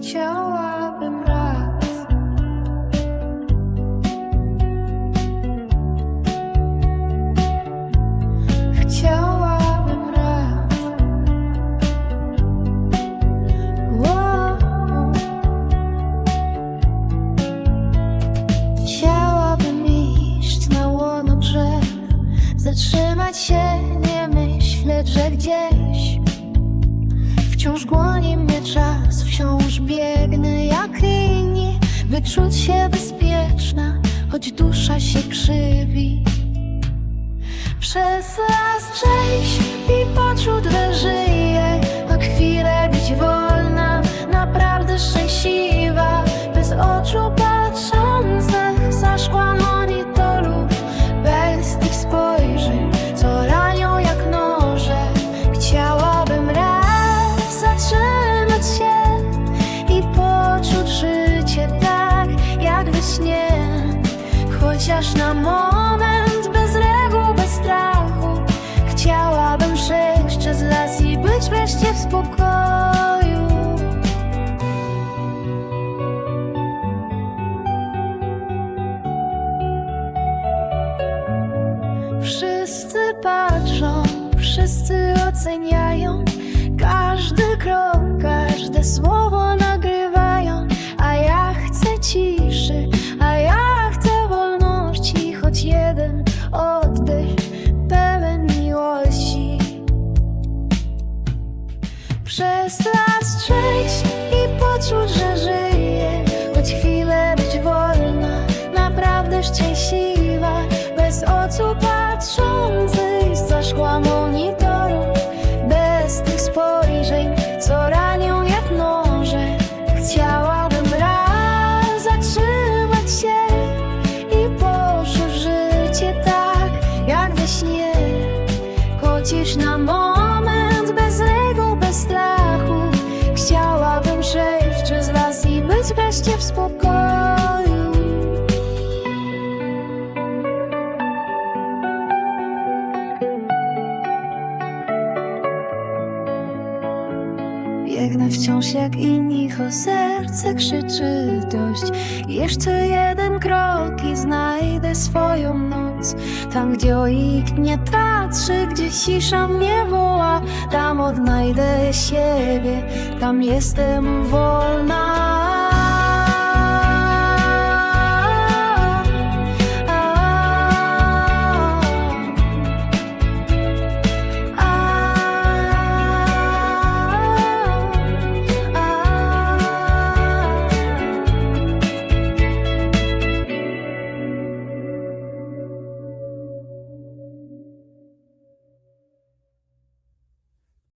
Chciałabym raz Chciałabym raz. Chciałabym iść na łono drzew Zatrzymać się, nie myśleć, że gdzieś Wciąż goni czuć się bezpieczna, choć dusza się krzywi. Przez las przejść i poczuć, że Chociaż na moment, bez reguł, bez strachu. Chciałabym przejść przez las i być wreszcie w spokoju. Wszyscy patrzą, wszyscy oceniają Każdy krok, każde słowo Przez las przejść i poczuć, że żyję. Choć chwilę być wolna, naprawdę szczęśliwa. Bez oczu patrzących za szkła monitoru Bez tych spojrzeń, co ranią jak noże. Chciałabym wreszcie w spokoju. Biegnę wciąż jak inni, o serce krzyczy dość. Jeszcze jeden krok i znajdę swoją noc. Tam, gdzie nikt nie patrzy, gdzie cisza mnie woła Tam odnajdę siebie, tam jestem wolna